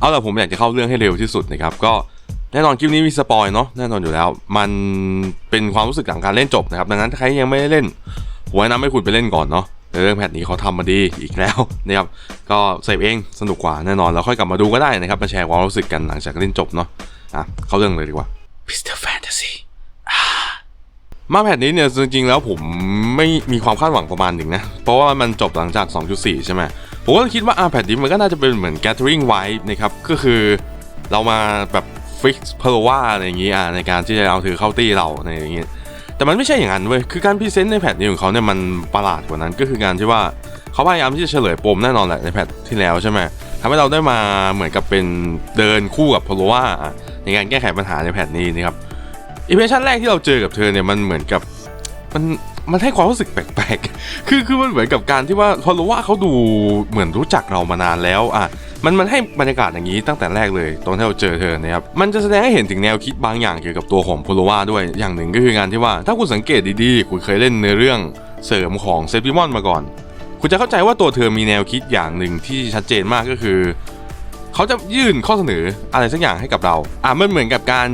เอาล่ะผมอยากจะเข้าเรื่องให้เร็วที่สุดนะครับก็แน่นอนคลิปนี้มีสปอยเนาะแน่นอนอยู่แล้ว มันเป็นความรู้สึกหลังการเล่นจบนะครับดังนั้นถ้าใครยังไม่ได้เล่นผมแนะนำให้คุณไปเล่นก่อนเนาะเรื่องแพทนี้เขาทำมาดีอีกแล้วนะครับก็เสพเองสนุกกว่าแน่นอนแล้วค่อยกลับมาดูก็ได้นะครับมาแชร์ความรู้สึกกันหลังจากเล่นจบเนาะอะเข้าเรื่องเลยดีกว่า Mr. Fantasy มาแพทนี้เนี่ยจริงๆแล้วผมไม่มีความคาดหวังประมาณหนึ่งนะเพราะว่ามันจบหลังจาก 2.4 ใช่ไหม ผมก็คิดว่าอ่าแพทนี้มันก็น่าจะเป็นเหมือน gathering vibe นะครับก็คือเรามาแบบฟิกเพลว่าอะไรอย่างงี้อ่าในการที่จะเอาถือเข้าตีเราในอย่างงี้แต่มันไม่ใช่อย่างนั้นเว้ยคือการพรีเซนต์ในแพทนี้ของเขาเนี่ยมันประหลาดกว่านั้น ก็คือการที่ว่าเขาพยายามที่จะเฉลยปมแน่นอนแหละในแพทที่แล้วใช่ไหมทำให้เราได้มาเหมือนกับเป็นเดินคู่กับพลว่าในการแก้ไขปัญหาในแพทนี้นะครับอิมเพรสชั่นแรกที่เราเจอกับเธอเนี่ยมันเหมือนกับมัน มันให้ความรู้สึกแปลกๆ คือคือมันเหมือนกับการที่ว่าพอรู้ว่าเขาดูเหมือนรู้จักเรามานานแล้วอะมันมันให้บรรยากาศอย่างนี้ตั้งแต่แรกเลยตอนที่เราเจอเธอนะครับมันจะแสดงให้เห็นถึงแนวคิดบางอย่างเกี่ยวกับตัวของโพลวาด้วยอย่างหนึ่งก็คือการที่ว่า ถ้าคุณสังเกตดีๆ คุณเคยเล่นในเรื่องเสริมของเซฟิมอนมาก่อน คุณจะเข้าใจว่าตัวเธอมีแนวคิดอย่างหนึ่งที่ชัดเจนมากก็คือเขาจะยื่นข้อเสนออะไรสักอย่างให้กับเรา อะมันเหมือนกับการ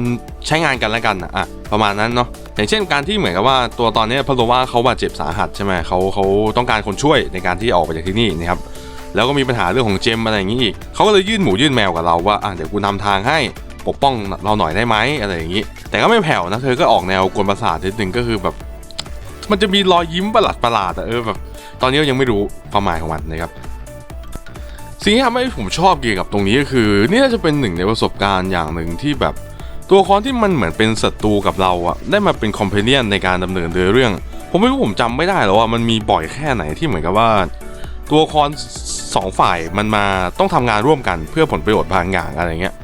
ใช้งานกันแล้วกันอะประมาณนั้นเนาะ อย่างเช่นการที่เหมือนกับว่าตัวตอนนี้พโลว่าเขาบาดเจ็บสาหัสใช่ไหมเขาเขาต้องการคนช่วยในการที่ออกไปจากที่นี่นะครับแล้วก็มีปัญหาเรื่องของเจมอะไรอย่างนี้อีกเขาก็เลยยื่นหมูยื่นแมวกับเราว่าอะเดี๋ยวกูนำทางให้ปกป้องเราหน่อยได้ไหมอะไรอย่างนี้ แต่ก็ไม่แผ่วนะเธอก็ออกแนวกวนประสาทนิดนึงก็คือแบบ มันจะมีรอยยิ้มประหลาดประหลาดๆอะเออแบบตอนนี้ยังไม่รู้ความหมายของมันนะครับสิ่งที่ทำให้ผมชอบเกี่ยวกับตรงนี้ก็คือ นี่น่าจะเป็นหนึ่งในประสบการณ์อย่างหนึ่งที่แบบ ตัวละครที่มันเหมือนเป็นศัตรูกับเราอะได้มาเป็นคอมเพเนียนในการดำเนินเรื่อง ผมไม่รู้ผมจำไม่ได้แล้วว่ามันมีบ่อยแค่ไหนที่เหมือนกับว่า ตัวละครสองฝ่ายมันมาต้องทำงานร่วมกันเพื่อผลประโยชน์บางอย่างอะไรเงี้ย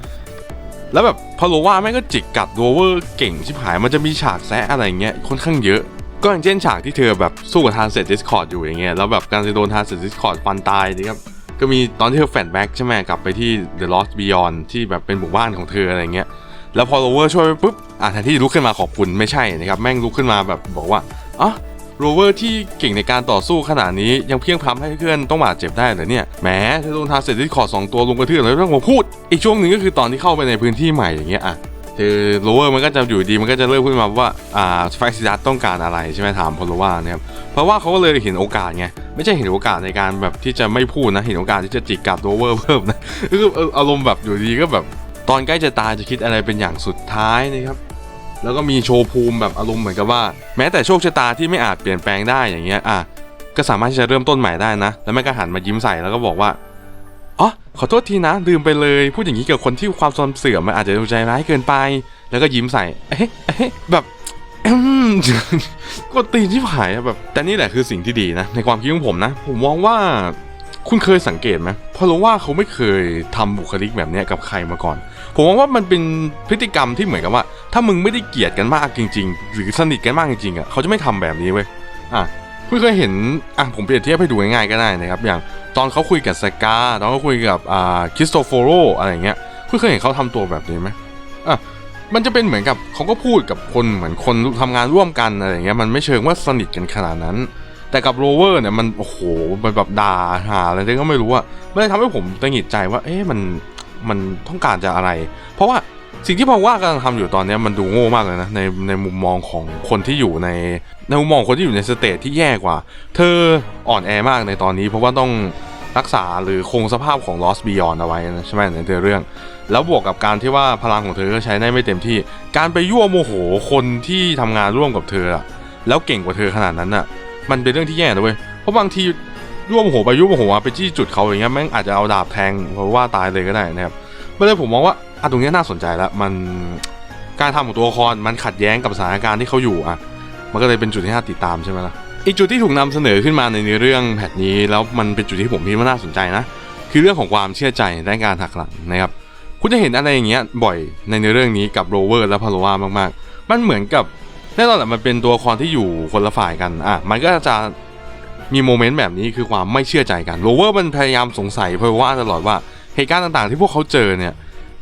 แล้วแบบพอโลว่าแม่งก็จิกกัดโรเวอร์เก่งชิบหายมันจะมีฉากแซะอะไรเงี้ยค่อนข้างเยอะ ก็อย่างเช่นฉากที่เธอแบบสู้กับทานเสร็จดิสคอร์ดอยู่อย่างเงี้ยแล้วแบบการจะโดนทานเสร็จดิสคอร์ดฟันตายนะครับก็มีตอนที่เธอแฟนแบ็กใช่ไหมกลับไปที่ The Lost Beyond ที่แบบเป็นหมู่บ้านของเธออะไรเงี้ย แล้วพอโรเวอร์ช่วยไปปุ๊บอะแทนที่จะลุกขึ้นมาขอบคุณไม่ใช่นะครับแม่งลุกขึ้นมาแบบบอกว่าอ๋อโรเวอร์ที่เก่งในการต่อสู้ขนาดนี้ยังเพียงพล้ำให้เพื่อนต้องบาดเจ็บได้เหรอเนี่ยแหมเธอโดนทาเสร็จที่ขอสองตัวลงกระทืบแล้วต้องมาพูด อีกช่วงหนึ่งก็คือตอนที่เข้าไปในพื้นที่ใหม่อย่างเงี้ยอะคือโรเวอร์มันก็จะอยู่ดีมันก็จะเริ่มขึ้นมาว่าอ่าไฟซิดัสต้องการอะไรใช่ไหมถามพลว่านะครับเพราะว่าเขาก็เลยเห็นโอกาสไงไม่ใช่เห็นโอกาสในการแบบที่จะไม่พูดนะเห็นโอกาสที่จะจิกกัดโรเวอร์เพิ่มนะคืออารมณ์แบบอยู่ดีก็แบบ ตอนใกล้จะตายจะคิดอะไรเป็นอย่างสุดท้ายนะครับ แล้วก็มีโชว์ภูมิแบบอารมณ์เหมือนกับว่า แม้แต่โชคชะตาที่ไม่อาจเปลี่ยนแปลงได้อย่างเงี้ยอะก็สามารถที่จะเริ่มต้นใหม่ได้นะ แล้วแม่ก็หันมายิ้มใส่แล้วก็บอกว่าอ๋อขอโทษทีนะลืมไปเลยพูดอย่างนี้กับคนที่ความความเสื่อมมันอาจจะดูใจร้ายเกินไป แล้วก็ยิ้มใส่เอ๊ะเอ๊ะแบบก็ตีนที่ผายแบบ แต่นี่แหละคือสิ่งที่ดีนะ ในความคิดของผมนะ ผมมองว่า คุณเคยสังเกตไหมเพราะรู้ว่าเขาไม่เคยทำบุคลิกแบบนี้กับใครมาก่อน ผมมองว่ามันเป็นพฤติกรรมที่เหมือนกับว่า ถ้ามึงไม่ได้เกลียดกันมากจริง ๆ หรือสนิทกันมากจริงๆอะเขาจะไม่ทำแบบนี้เว้ยอะคุณเคยเห็นอะผมเปรียบเทียบให้ดูง่ายๆก็ได้นะครับ อย่างตอนเขาคุยกับสกาตอนเขาคุยกับอ่าคริสโตโฟโรอะไรเงี้ยคุณเคยเห็นเขาทำตัวแบบนี้ไหมอะมันจะเป็นเหมือนกับเขาก็พูดกับคนเหมือนคนทำงานร่วมกันอะไรเงี้ยมันไม่เชิงว่าสนิทกันขนาดนั้น แต่กับโรเวอร์เนี่ยมันโอ้โหมันแบบด่าหาอะไรก็ไม่รู้อะไมันเลยทำให้ผมตังหิดใจว่า เอ๊ะมันมันต้องการจะอะไร เพราะว่าสิ่งที่พอว่ากำลังทำอยู่ตอนนี้มันดูโง่มากเลยนะในในมุมมองของคนที่อยู่ในในมุมมองคนที่อยู่ในสเตจที่แย่กว่า เธออ่อนแอมากในตอนนี้ เพราะว่าต้องรักษาหรือคงสภาพของ Lost Beyond เอาไว้นะใช่ไหมในเรื่อง แล้วบวกกับการที่ว่าพลังของเธอก็ใช้ได้ไม่เต็มที่ การไปยั่วโมโหคนที่ทำงานร่วมกับเธออะแล้วเก่งกว่าเธอขนาดนั้นอะ มันเป็นเรื่องที่แย่นะเว้ยเพราะบางทียั่วโมโหไปยั่วโมโหมาไปจี้จุดเขาอย่างเงี้ยแม่งอาจจะเอาดาบแทงเพราะว่าตายเลยก็ได้นะครับไม่เลยผมมองว่าอะตรงนี้น่าสนใจแล้วมันการทำของตัวละครมันขัดแย้งกับสถานการณ์ที่เขาอยู่อะมันก็เลยเป็นจุดที่น่าติดตามใช่ไหมล่ะอีกจุดที่ถูกนำเสนอขึ้นมาในเรื่องแพทนี้แล้วมันเป็นจุดที่ผมคิดว่าน่าสนใจนะ คือเรื่องของความเชื่อใจและการหักหลังนะครับคุณจะเห็นอะไรอย่างเงี้ยบ่อยในเนื้อเรื่องนี้กับโรเวอร์และพาโลวามากๆ มันเหมือนกับ แน่นอนแหละมันเป็นตัวละครที่อยู่คนละฝ่ายกันอะมันก็จะมีโมเมนต์แบบนี้คือความไม่เชื่อใจกันโรเวอร์มันพยายามสงสัยพาโลวาตลอดว่าเหตุการณ์ต่างๆ ที่พวกเขาเจอเนี่ย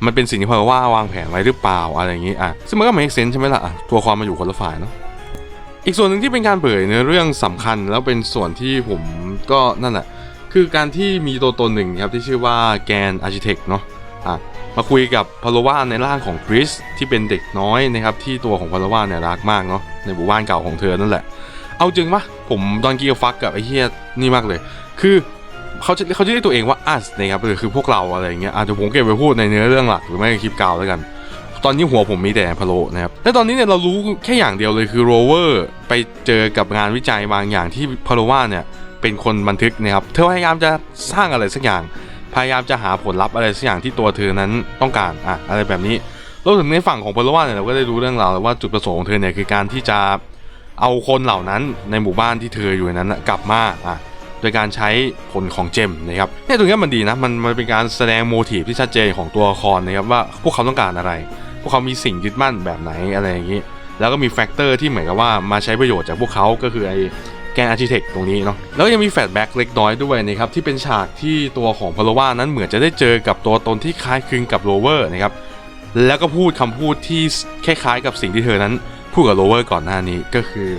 มันเป็นสิ่งที่พาโลวาวางแผนไว้หรือเปล่าอะไรอย่างงี้อะซึ่งมันก็ไม่เซนใช่ไหมล่ะอะตัวละครมาอยู่คนละฝ่ายเนาะอีกส่วนหนึ่งที่เป็นการเผยเนื้อเรื่องสำคัญแล้วเป็นส่วนที่ผมก็นั่นแหละคือการที่มีตัวตนหนึ่งครับที่ชื่อว่าแกนอาร์ชิเทคเนาะอะ มาคุยกับพาโลวาในร่างของคริสที่เป็นเด็กน้อยนะครับที่ตัวของพาโลวาเนี่ยรักมากเนาะในหมู่บ้านเก่าของเธอนั่นแหละ เอาจริงปะผมตอนกีกับฟักกับไอ้เฮียนี่มากเลย คือเขาจะเขาจะเรียกตัวเองว่าอัสนะครับหรือคือพวกเราอะไรอย่างเงี้ยอาจจะผมเก็บไปพูดในเนื้อเรื่องหลักหรือไม่คลิปเก่าแล้วกัน ตอนนี้หัวผมมีแต่พะโลนะครับและตอนนี้เนี่ยเรารู้แค่อย่างเดียวเลยคือโรเวอร์ไปเจอกับงานวิจัยบางอย่างที่พาโลว่าเนี่ยเป็นคนบันทึกนะครับเธอพยายามจะสร้างอะไรสักอย่าง พยายามจะหาผลลัพธ์อะไรสักอย่างที่ตัวเธอนั้นต้องการอะอะไรแบบนี้รวมถึงในฝั่งของพลวาเนี่ยเราก็ได้รู้เรื่องราวว่าจุดประสงค์ของเธอเนี่ยคือการที่จะเอาคนเหล่านั้นในหมู่บ้านที่เธออยู่นั้นกลับมาอะโดยการใช้ผลของเจมนะครับเนี่ยตรงนี้มันดีนะมันมันเป็นการแสดงโมทีฟที่ชัดเจนของตัวละครนะครับว่าพวกเขาต้องการอะไร พวกเขามีสิ่งยึดมั่นแบบไหนอะไรอย่างนี้ แล้วก็มีแฟกเตอร์ที่เหมือนกับว่ามาใช้ประโยชน์จากพวกเขาก็คือไอ แกนอาร์ชิเทคตรงนี้เนาะแล้วยังมีแฟลชแบ็กเล็กน้อยด้วยนะครับที่เป็นฉากที่ตัวของพาโลวานั้นเหมือนจะได้เจอกับตัวตนที่คล้ายคลึงกับโรเวอร์นะครับแล้วก็พูดคำพูดที่คล้ายๆกับสิ่งที่เธอนั้นพูดกับโรเวอร์ก่อนหน้านี้ก็คือ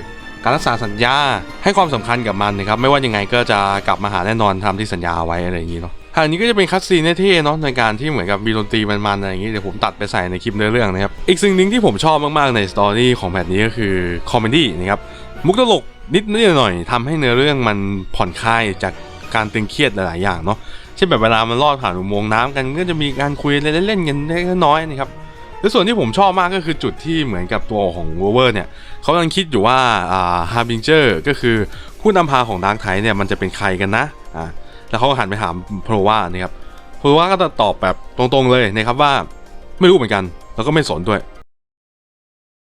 การรักษาสัญญาให้ความสำคัญกับมันนะครับไม่ว่ายังไงก็จะกลับมาหาแน่นอนทำที่สัญญาไว้อะไรอย่างนี้เนาะทางนี้ก็จะเป็นคัตซีนเท่ๆเนาะในการที่เหมือนกับมีดนตรีมันๆอะไรอย่างนี้เดี๋ยวผมตัดไปใส่ในคลิปเนื้อเรื่องนะครับอีกสิ่งหนึ่งที่ผมชอบมากๆในสตอรี่ของแพทนี้ก็คือคอมเมดี้นะครับมุกตลก นิดนิดหน่อยๆทำให้เนื้อเรื่องมันผ่อนคลายจากการตึงเครียดหลายๆอย่างเนาะเช่นแบบเวลามันลอดผ่านอุโมงค์น้ำกันก็จะมีการคุยเล่นๆกันเล็กน้อยนะครับและส่วนที่ผมชอบมากก็คือจุดที่เหมือนกับตัวของโรเวอร์เนี่ยเขากำลังคิดอยู่ว่าฮาร์บิงเจอร์ก็คือผู้นำพาของดาร์กไทเนี่ยมันจะเป็นใครกันนะอ่าแล้วเขาก็หันไปถามโพรว่านะครับโพรว่าก็จะตอบแบบตรงๆเลยนะครับว่าไม่รู้เหมือนกัน แล้วก็ไม่สนด้วย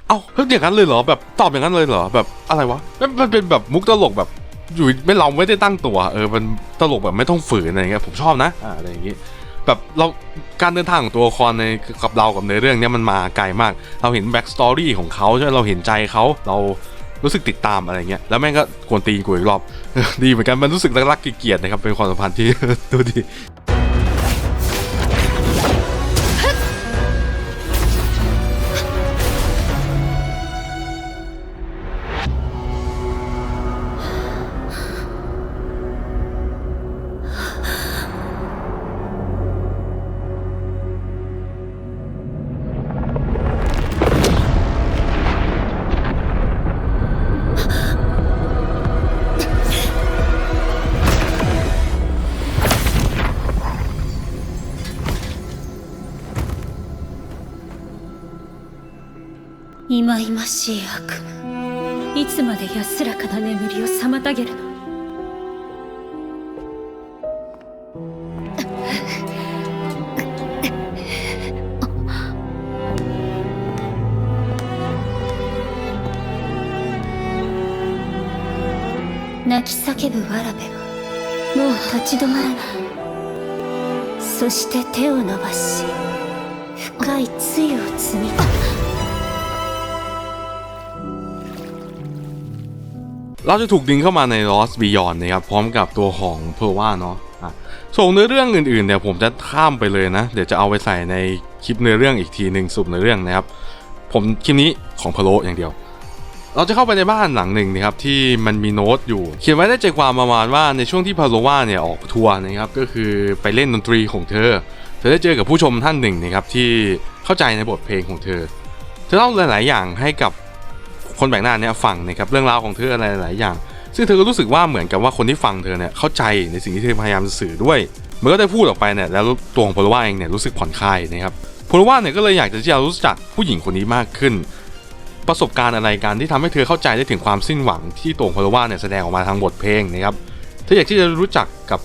เอ้าเฮ้ยอย่างนั้นเลยเหรอแบบตอบอย่างนั้นเลยเหรอแบบอะไรวะมันมันเป็นแบบมุกตลกแบบอยู่ไม่เราไม่ได้ตั้งตัว เออมันตลกแบบไม่ต้องฝืนอะไรเงี้ยผมชอบนะอ่าอะไรอย่างงี้แบบเราการเดินทางของตัวละครในกับเรากับในเรื่องเนี้ยมันมาไกลมาก เราเห็นแบ็กสตอรี่ของเขาใช่เราเห็นใจเขาเรารู้สึกติดตามอะไรเงี้ยแล้วแม่งก็กวนตีนกูอีกรอบ ดีเหมือนกันมันรู้สึกรักๆเกลียดนะครับเป็นความสัมพันธ์ที่ดูดี 忌々しい悪夢いつまで安らかな眠りを妨げるの？泣き叫ぶわらべはもう立ち止まらない。そして手を伸ばし深い露を摘み取る เราจะถูกดึงเข้ามาใน Lost Beyond นะครับพร้อมกับตัวของเพอร์ว่าเนาะอะส่วนเนื้อเรื่องอื่นๆเนี่ยผมจะข้ามไปเลยนะ เดี๋ยวจะเอาไปใส่ในคลิปเนื้อเรื่องอีกทีหนึ่งสุบเนื้อเรื่องนะครับ ผมคลิปนี้ของพะโลอย่างเดียว เราจะเข้าไปในบ้านหลังหนึ่งนะครับที่มันมีโน้ตอยู่ เขียนไว้ได้ใจความประมาณว่าในช่วงที่พาโลว่าเนี่ยออกทัวร์นะครับก็คือไปเล่นดนตรีของเธอ เธอได้เจอกับผู้ชมท่านหนึ่งนะครับที่เข้าใจในบทเพลงของเธอ เธอเล่าหลาย ๆ อย่างให้กับ คนแปลกหน้าเนี่ยฟังนะครับเรื่องราวของเธออะไรหลายอย่าง ซึ่งเธอก็รู้สึกว่าเหมือนกับว่าคนที่ฟังเธอเนี่ยเข้าใจในสิ่งที่เธอพยายามจะสื่อด้วยมื่อก็ได้พูดออกไปเนี่ยแล้วตัวของพลว่าเองเนี่ยรู้สึกผ่อนคลายนะครับพลว่าเนี่ยก็เลยอยากจะที่จะรู้จักผู้หญิงคนนี้มากขึ้น ประสบการณ์อะไรกันที่ทำให้เธอเข้าใจได้ถึงความสิ้นหวังที่ตัวของพลว่าเนี่ยแสดงออกมาทางบทเพลงนะครับเธออยากที่จะรู้จักกับ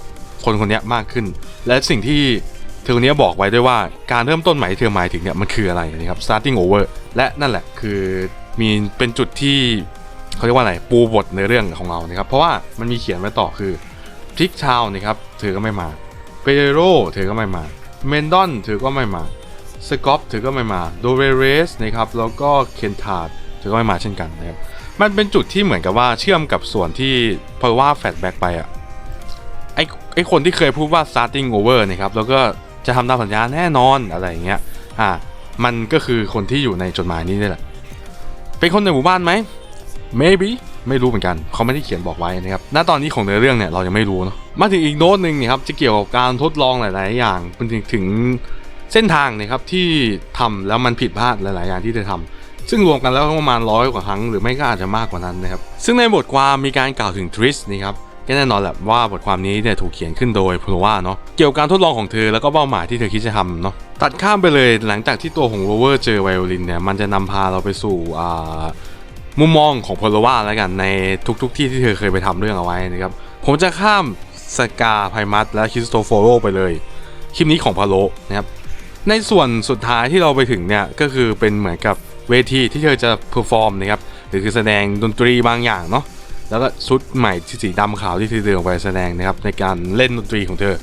คนคนนี้มากขึ้น และสิ่งที่เธอคนนี้บอกไว้ด้วยว่าการเริ่มต้นใหม่ที่เธอหมายถึงเนี่ยมันคืออะไรนะครับ starting over และนั่นแหละคือ มีเป็นจุดที่เขาเรียกว่าอะไรปูบทในเรื่องของเรานะครับเพราะว่ามันมีเขียนไว้ต่อคือทิกชาวนะครับเธอก็ไม่มาเปโรเธอก็ไม่มาเมนดอนเธอก็ไม่มาสกอปเธอก็ไม่มาโดเวเรสนะครับแล้วก็เคนทาร์เธอก็ไม่มาเช่นกันนะครับมันเป็นจุดที่เหมือนกับว่าเชื่อมกับส่วนที่เพราะว่าแฟลชแบ็กไปอะไอไอคนที่เคยพูดว่า starting over นะครับแล้วก็จะทำตามสัญญาแน่นอนอะไรอย่างเงี้ยอ่ามันก็คือคนที่อยู่ในจดหมายนี้นี่แหละ เป็นคนในหมู่บ้านไหม maybe ไม่รู้เหมือนกัน เขาไม่ได้เขียนบอกไว้นะครับ ณ ตอนนี้ของเนื้อเรื่องเนี่ยเรายังไม่รู้เนาะ มาถึงอีกโน้ตหนึ่งเนี่ยครับจะเกี่ยวกับการทดลองหลาย ๆ อย่างเป็นถึงถึงเส้นทางนะครับที่ทำแล้วมันผิดพลาดหลาย ๆ อย่างที่เธอทำซึ่งรวมกันแล้วประมาณร้อยกว่าครั้งหรือไม่ก็อาจจะมากกว่านั้นนะครับ ซึ่งในบทความมีการกล่าวถึงทริสนะครับก็แน่นอนแหละว่าบทความนี้เนี่ยถูกเขียนขึ้นโดยพลว่าเนาะ เกี่ยวกับการทดลองของเธอแล้วก็เป้าหมายที่เธอคิดจะทำเนาะ ตัดข้ามไปเลยหลังจากที่ตัวของโรเวอร์เจอไวโอลินเนี่ยมันจะนำพาเราไปสู่มุมมองของพลว่าแล้วกันในทุกๆทที่ที่เธอเคยไปทำเรื่องเอาไว้นะครับผมจะข้ามสกาไพมัสและคริสโตโฟโรไปเลยคลิปนี้ของพาโลนะครับในส่วนสุดท้ายที่เราไปถึงเนี่ยก็คือเป็นเหมือนกับเวทีที่เธอจะเพอร์ฟอร์มนะครับหรือคือแสดงดนตรีบางอย่างเนาะแล้วก็ชุดใหม่ที่สีดำขาวที่เธอเดินออกไปแสดงนะครับในการเล่นดนตรีของเธอ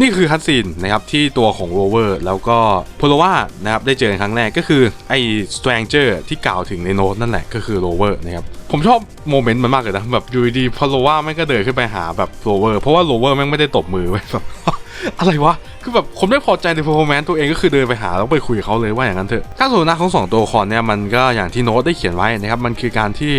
นี่คือคัตซีนนะครับที่ตัวของโรเวอร์แล้วก็โพลว่านะครับได้เจอกันครั้งแรกก็คือไอ้ส t ตร n เจอร์ที่กล่าวถึงในโน้ตนั่นแหละก็คือโรเวอร์นะครับผมชอบโมเมนต์มันมากเลยนะแบบอยู่ดีพอโรว่าแม่งก็เดินขึ้นไปหาแบบโรเวอร์เพราะว่าโรเวอร์แม่งไม่ได้ตบมือไว้แบบอะไรวะ คือแบบคนไม่พอใจใน performance ตัวเองก็คือเดินไปหาแล้วไปคุยกับเขาเลยว่าอย่างนั้นเถอะข้าสนนาของสองตัวละครเนี่ยมันก็อย่างที่โน้ตได้เขียนไว้นะครับมันคือการที่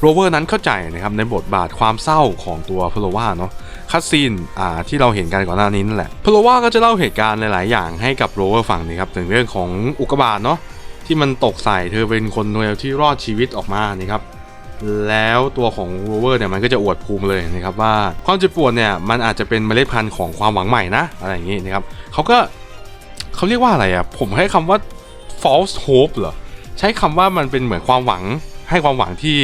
โรเวอร์นั้นเข้าใจนะครับในบทบาทความเศร้าของตัวพลว่าเนาะ คัดซีนอ่าที่เราเห็นกันก่อนหน้านี้นั่นแหละพโลว่าก็จะเล่าเหตุการณ์หลาย ๆ อย่างให้กับโรเวอร์ฟังนะครับถึงเรื่องของอุกกาบาตเนาะที่มันตกใส่เธอเป็นคนเดียวที่รอดชีวิตออกมานะครับแล้วตัวของโรเวอร์เนี่ยมันก็จะอวดภูมิเลยนะครับว่าความเจ็บปวดเนี่ยมันอาจจะเป็นเมล็ดพันธุ์ของความหวังใหม่นะอะไรอย่างนี้นะครับเขาก็เขาเรียกว่าอะไรอะ่ะผมให้คำว่า false hope เหรอใช้คำว่ามันเป็นเหมือนความหวังให้ความหวังที่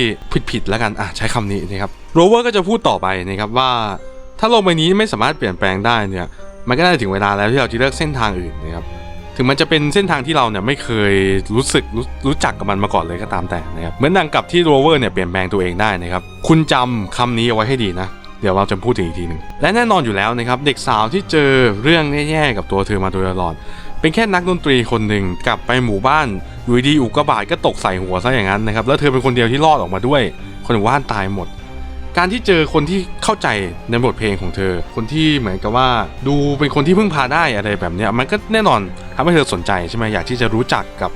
ผิดๆแล้วกันอะใช้คำนี้นะครับโรเวอร์ก็จะพูดต่อไปนะครับว่า ถ้าโลกใบนี้ไม่สามารถเปลี่ยนแปลงได้เนี่ยมันก็น่าจะถึงเวลาแล้วที่เราจะเลือกเส้นทางอื่นนะครับถึงมันจะเป็นเส้นทางที่เราเนี่ยไม่เคยรู้สึกรู้รู้จักกับมันมาก่อนเลยก็ตามแต่นะครับเหมือนดังกับที่โรเวอร์เนี่ยเปลี่ยนแปลงตัวเองได้นะครับคุณจำคำนี้เอาไว้ให้ดีนะเดี๋ยวเราจะพูดถึงอีกทีหนึ่งและแน่นอนอยู่แล้วนะครับเด็กสาวที่เจอเรื่องแย่ๆกับตัวเธอมาโดยตลอด เป็นแค่นักดนตรีคนหนึ่งกลับไปหมู่บ้านอยู่ดีอุกกาบาตก็ตกใส่หัวซะอย่างนั้นนะครับแล้วเธอเป็นคนเดียวที่รอดออกมาด้วย คนอื่นว่านตายหมด การที่เจอคนที่เข้าใจในบทเพลงของเธอ คนที่เหมือนกับว่า ดูเป็นคนที่พึ่งพาได้อะไรแบบนี้มันก็แน่นอนทำให้เธอสนใจใช่ไหมอยากที่จะรู้จักกับ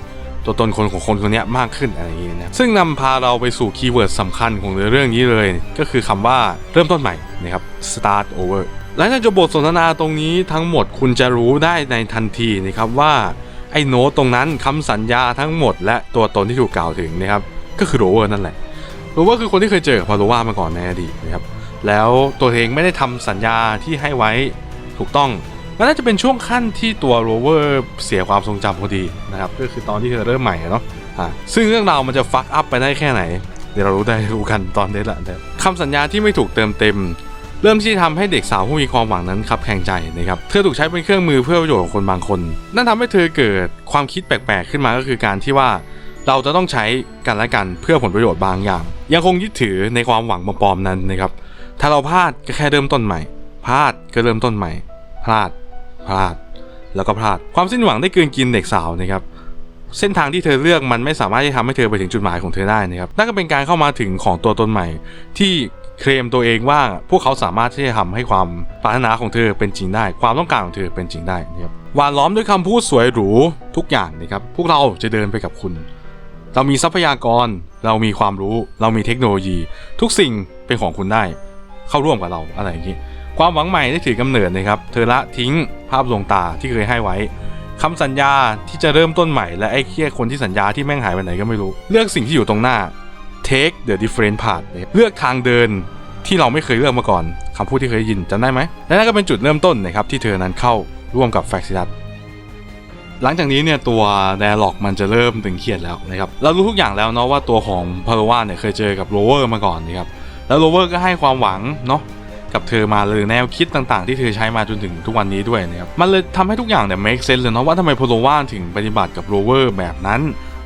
ตัวตนคนของคนคนนี้มากขึ้นอะไรอย่างเงี้ยนะซึ่งนำพาเราไปสู่คีย์เวิร์ดสำคัญของเรื่องนี้เลย ก็คือคำว่าเริ่มต้นใหม่นะครับ start over หลังจากจบบทสนทนาตรงนี้ทั้งหมดคุณจะรู้ได้ในทันทีนะครับว่าไอ้โน้ตตรงนั้นคำสัญญาทั้งหมด และตัวตนที่ถูกกล่าวถึงนะครับก็คือโรเวอร์นั่นแหละ โรเวอร์คือคนที่เคยเจอกับพาโลว่ามาก่อนในอดีตนะครับแล้วตัวเองไม่ได้ทำสัญญาที่ให้ไว้ถูกต้องมันน่าจะเป็นช่วงขั้นที่ตัวโรเวอร์เสียความทรงจำพอดีนะครับก็คือตอนที่เธอเริ่มใหม่อะเนาะอ่าซึ่งเรื่องราวมันจะฟักอัพไปได้แค่ไหน เดี๋ยวเรารู้ได้รู้กันตอนนี้แหละนะคำสัญญาที่ไม่ถูกเติมเต็ม เริ่มที่ทำให้เด็กสาวผู้มีความหวังนั้นขับแข่งใจนะครับเธอถูกใช้เป็นเครื่องมือเพื่อประโยชน์ของคนบางคน นั่นทำให้เธอเกิดความคิดแปลกๆขึ้นมาก็คือการที่ว่า เราจะต้องใช้กันและกันเพื่อผลประโยชน์บางอย่าง ยังคงยึดถือในความหวังปลอมๆนั้นนะครับ ถ้าเราพลาดก็แค่เริ่มต้นใหม่ พลาดก็เริ่มต้นใหม่ พลาด พลาด แล้วก็พลาด ความสิ้นหวังได้กินกินเด็กสาวนะครับ เส้นทางที่เธอเลือกมันไม่สามารถที่ทำให้เธอไปถึงจุดหมายของเธอได้นะครับ นั่นก็เป็นการเข้ามาถึงของตัวตนใหม่ ที่เคลมตัวเองว่าพวกเขาสามารถที่จะทำให้ความปรารถนาของเธอเป็นจริงได้ ความต้องการของเธอเป็นจริงได้นะครับหวานล้อมด้วยคำพูดสวยหรูทุกอย่างนะครับ พวกเราจะเดินไปกับคุณ เรามีทรัพยากร เรามีความรู้ เรามีเทคโนโลยี ทุกสิ่งเป็นของคุณได้ เข้าร่วมกับเราอะไรอย่างนี้ ความหวังใหม่ได้ถือกำเนิดนะครับ เธอละทิ้งภาพลวงตาที่เคยให้ไว้คำสัญญาที่จะเริ่มต้นใหม่ และไอ้เคียคนที่สัญญาที่แม่งหายไปไหนก็ไม่รู้ เลือกสิ่งที่อยู่ตรงหน้า take the different path เลือกทางเดินที่เราไม่เคยเลือกมาก่อนคำพูดที่เคยยินจำได้ไหมและนั่นก็เป็นจุดเริ่มต้นนะครับที่เธอนั้นเข้าร่วมกับแฟกซิดัส หลังจากนี้เนี่ยตัว d ด a l ล็อกมันจะเริ่มตึงเครียดแล้วนะครับเรารู้ทุกอย่างแล้วเนาะว่าตัวของพาโลวาเนี่ยเคยเจอกับโรเวอร์มาก่อนนะครับแล้วโรเวอร์ก็ให้ความหวังเนาะกับเธอมาเลยแนวคิดต่างๆ ที่เธอใช้มาจนถึงทุกวันนี้ด้วยนะครับมันเลยทำให้ทุกอย่างเนี่ย make sense เลยเนาะว่าทำไมพาโลวาถึงปฏิบัติกับโรเวอร์แบบนั้น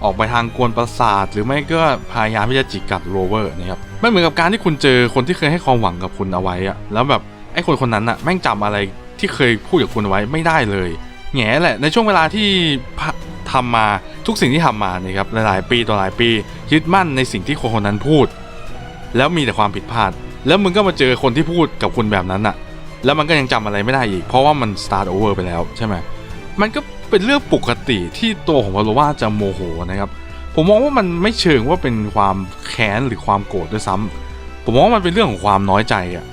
ออกไปทางกวนประสาท หรือไม่ก็พยายามที่จะจิกกัดโรเวอร์นะครับไม่เหมือนกับการที่คุณเจอคนที่เคยให้ความหวังกับคุณเอาไว้อะแล้วแบบไอ้คนคนนั้นอะแม่งจำอะไรที่เคยพูดกับคุณไว้ไม่ได้เลย แง่แหละในช่วงเวลาที่พะทำมาทุกสิ่งที่ทำมานะครับหลาย ๆ ปีต่อหลายปียึดมั่นในสิ่งที่คนคนนั้นพูด แล้วมีแต่ความผิดพลาด แล้วมึงก็มาเจอคนที่พูดกับคุณแบบนั้นอะแล้วมันก็ยังจำอะไรไม่ได้อีก เพราะว่ามัน start over ไปแล้วใช่ไหมมันก็เป็นเรื่องปกติที่ตัวของวาโลว่าจะโมโหนะครับผมมองว่ามันไม่เชิงว่าเป็นความแค้นหรือความโกรธด้วยซ้ำผมมองว่ามันเป็นเรื่องของความน้อยใจอะ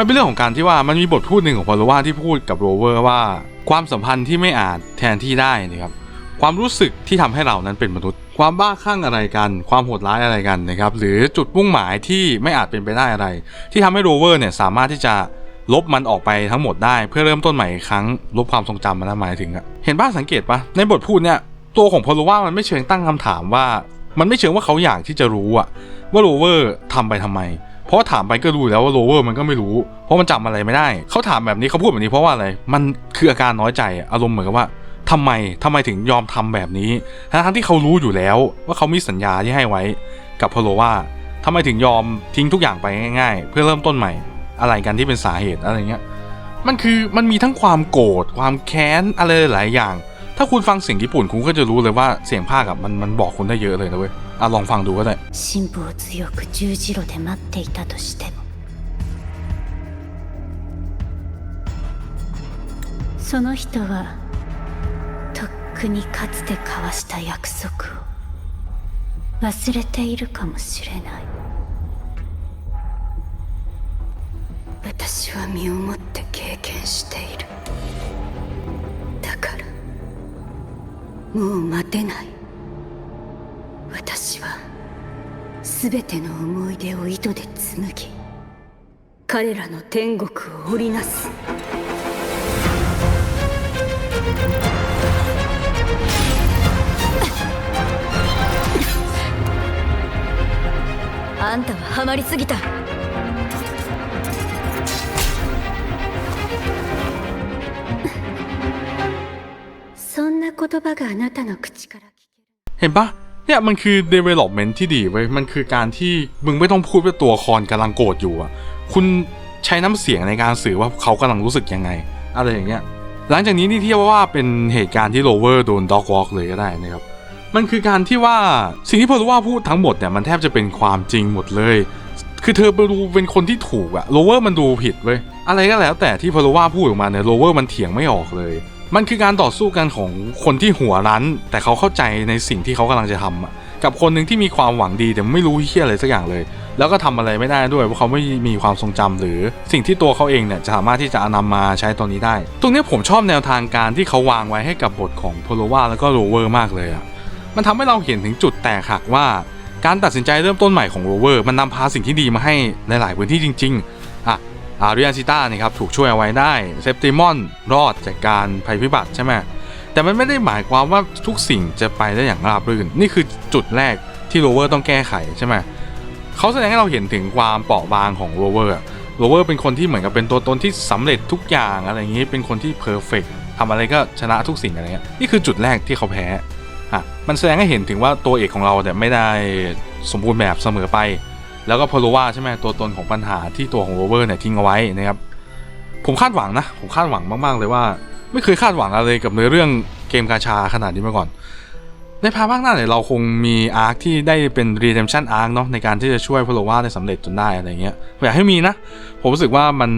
มันเป็นเรื่องของการที่ว่ามันมีบทพูดหนึ่งของพอลว่าที่พูดกับโรเวอร์ว่า ความสัมพันธ์ที่ไม่อาจแทนที่ได้นะครับความรู้สึกที่ทำให้เรานั้นเป็นมนุษย์ ความบ้าคลั่งอะไรกัน ความโหดร้ายอะไรกันนะครับหรือจุดมุ่งหมายที่ไม่อาจเป็นไปได้อะไร ที่ทำให้โรเวอร์เนี่ยสามารถที่จะลบมันออกไปทั้งหมดได้เพื่อเริ่มต้นใหม่อีกครั้ง ลบความทรงจำมันนะหมายถึงอะเห็นบ้าสังเกตปะในบทพูดเนี่ยตัวของพอลว่ามันไม่เชิงตั้งคำถามว่า มันไม่เชิงว่าเขาอยากที่จะรู้อะว่าโรเวอร์ทำไปทำไม เพราะถามไปก็รู้อยู่แล้วว่าโรเวอร์มันก็ไม่รู้ เพราะมันจำอะไรไม่ได้ เขาถามแบบนี้เขาพูดแบบนี้เพราะว่าอะไร มันคืออาการน้อยใจอารมณ์เหมือนกับว่าทำไมทำไมถึงยอมทำแบบนี้ ทั้งที่เขารู้อยู่แล้วว่าเขามีสัญญาที่ให้ไว้กับพอลว่าทำไมถึงยอมทิ้งทุกอย่างไปง่าย ๆ เพื่อเริ่มต้นใหม่ อะไรกันที่เป็นสาเหตุอะไรเงี้ย มันคือมันมีทั้งความโกรธความแค้นอะไรหลายอย่าง ถ้าคุณฟังเสียงญี่ปุ่นคุณก็จะรู้เลยว่าเสียงภาคอะมันมันบอกคุณได้เยอะเลยนะเว้ยอ่ะลองฟังดูก็ได้ 神父を強く十字路で待っていたとしてもその人はとっくにかつて交わした約束を忘れているかもしれない私は身をもって経験している もう待てない。私は全ての思い出を糸で紡ぎ彼らの天国を織りなす。あんたはハマりすぎた。 เห็นปะเนี่ยมันคือ development ที่ดีเว้ย มันคือการที่มึงไม่ต้องพูดว่าตัวละครกำลังโกรธอยู่อะ คุณใช้น้ำเสียงในการสื่อว่าเขากำลังรู้สึกยังไง อะไรอย่างเงี้ย หลังจากนี้นี่เทียบว่าเป็นเหตุการณ์ที่โรเวอร์โดนด็อกวอล์กเลยก็ได้นะครับ มันคือการที่ว่าสิ่งที่พอรู้ว่าพูดทั้งหมดเนี่ยมันแทบจะเป็นความจริงหมดเลย คือเธอดูเป็นคนที่ถูกอะโรเวอร์มันดูผิดเว้ย อะไรก็แล้วแต่ที่พอรู้ว่าพูดออกมาเนี่ยโรเวอร์มันเถียงไม่ออกเลย มันคือการต่อสู้กันของคนที่หัวรั้น แต่เขาเข้าใจในสิ่งที่เขากำลังจะทำอะกับคนหนึ่งที่มีความหวังดีแต่ไม่รู้เฮียอะไรสักอย่างเลย แล้วก็ทำอะไรไม่ได้ด้วยเพราะเขาไม่มีความทรงจำหรือสิ่งที่ตัวเขาเองเนี่ยจะสามารถที่จะนำมาใช้ตอนนี้ได้ ตรงนี้ผมชอบแนวทางการที่เขาวางไว้ให้กับบทของโพโลวาแล้วก็โรเวอร์มากเลยอะมันทำให้เราเห็นถึงจุดแตกหักว่า การตัดสินใจเริ่มต้นใหม่ของโรเวอร์มันนำพาสิ่งที่ดีมาให้ในหลายพื้นที่จริง ๆอะ อาริอันซิต้านะครับถูกช่วยเอาไว้ได้เซปติมอนรอดจากการภัยพิบัติใช่ไหมแต่มันไม่ได้หมายความว่าทุกสิ่งจะไปได้อย่างราบรื่น นี่คือจุดแรกที่โรเวอร์ต้องแก้ไขใช่ไหมเขาแสดงให้เราเห็นถึงความเปราะบางของโรเวอร์โรเวอร์เป็นคนที่เหมือนกับเป็นตัวตนที่สำเร็จทุกอย่างอะไรอย่างนี้เป็นคนที่เพอร์เฟกทำอะไรก็ชนะทุกสิ่งอะไรเงี้ยนี่คือจุดแรกที่เขาแพ้อะมันแสดงให้เห็นถึงว่าตัวเอกของเราเนี่ยไม่ได้สมบูรณ์แบบเสมอไป แล้วก็พอรู้ว่าใช่ไหมตัวตนของปัญหาที่ตัวของโรเวอร์เนี่ยทิ้งเอาไว้นะครับผมคาดหวังนะ ผมคาดหวังมาก ๆ เลยว่า ไม่เคยคาดหวังอะไรกับเนื้อเรื่องเกมกาชาขนาดนี้มาก่อน ในภาคภาคหน้าเนี่ยเราคงมีอาร์คที่ได้เป็น redemption arc เนาะในการที่จะช่วยพอโลว่าได้สำเร็จจนได้อะไรเงี้ยผมอยากให้มีนะ ผมรู้สึกว่ามัน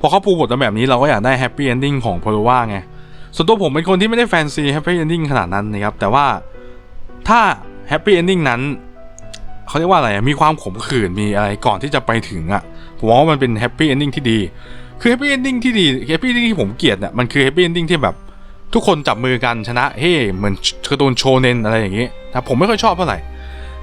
พอเขาปูบทมาแบบนี้เราก็อยากได้ happy ending ของพอโลว่าไงส่วนตัวผมเป็นคนที่ไม่ได้แฟนซีแฮปปี้เอนดิ้งขนาดนั้นนะครับแต่ว่าถ้าแฮปปี้เอนดิ้งนั้น เขาเรียกว่าอะไรอะมีความขมขื่นมีอะไรก่อนที่จะไปถึงอะผมว่ามันเป็นแฮปปี้เอนดิ้งที่ดีคือแฮปปี้เอนดิ้งที่ดีแฮปปี้เอนดิ้งที่ผมเกลียดเนี่ยมันคือแฮปปี้เอนดิ้งที่แบบทุกคนจับมือกันชนะเฮ้เหมือนการ์ตูนโชเนนอะไรอย่างงี้นะผมไม่ค่อยชอบเท่าไหร่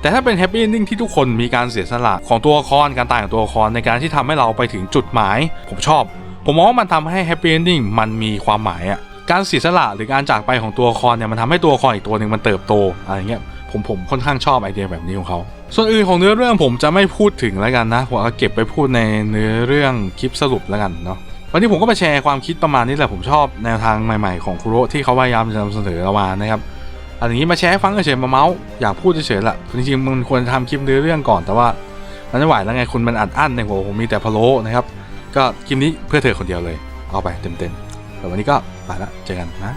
แต่ถ้าเป็นแฮปปี้เอนดิ้งที่ทุกคนมีการเสียสละของตัวละครการตายของตัวละครในการที่ทำให้เราไปถึงจุดหมาย ผมชอบ ผมมองว่ามันทำให้แฮปปี้เอนดิ้งมันมีความหมายอะการเสียสละหรือการจากไปของตัวละครเนี่ยมันทำให้ตัวละครอีกตัวหนึ่งมันเติบโตอะไรเงี้ยผมผมค่อนข้างชอบไอเดียแบบนี้ของเขา ส่วนอื่นของเนื้อเรื่องผมจะไม่พูดถึงแล้วกันนะผมเอเก็บไปพูดในเนื้อเรื่องคลิปสรุปแล้วกันเนาะวันนี้ผมก็มาแชร์ความคิดประมาณนี้แหละผมชอบแนวทางใหม่ๆของคุโรที่เขาพยายามจะนำเสนอเรามานะครับอันนี้มาแชร์ฟังเฉยๆมาเมาส์อยากพูดเฉยๆแหละจริงๆมันควรทำคลิปเนื้อเรื่องก่อนแต่ว่ามันไม่ไหวแล้วไงคุณมันอัดอั้นในหัวผมมีแต่พะโล้นะครับ ก็คลิปนี้เพื่อเธอคนเดียวเลย เอาไปเต็มๆแต่วันนี้ก็ไปละเจอกันนะ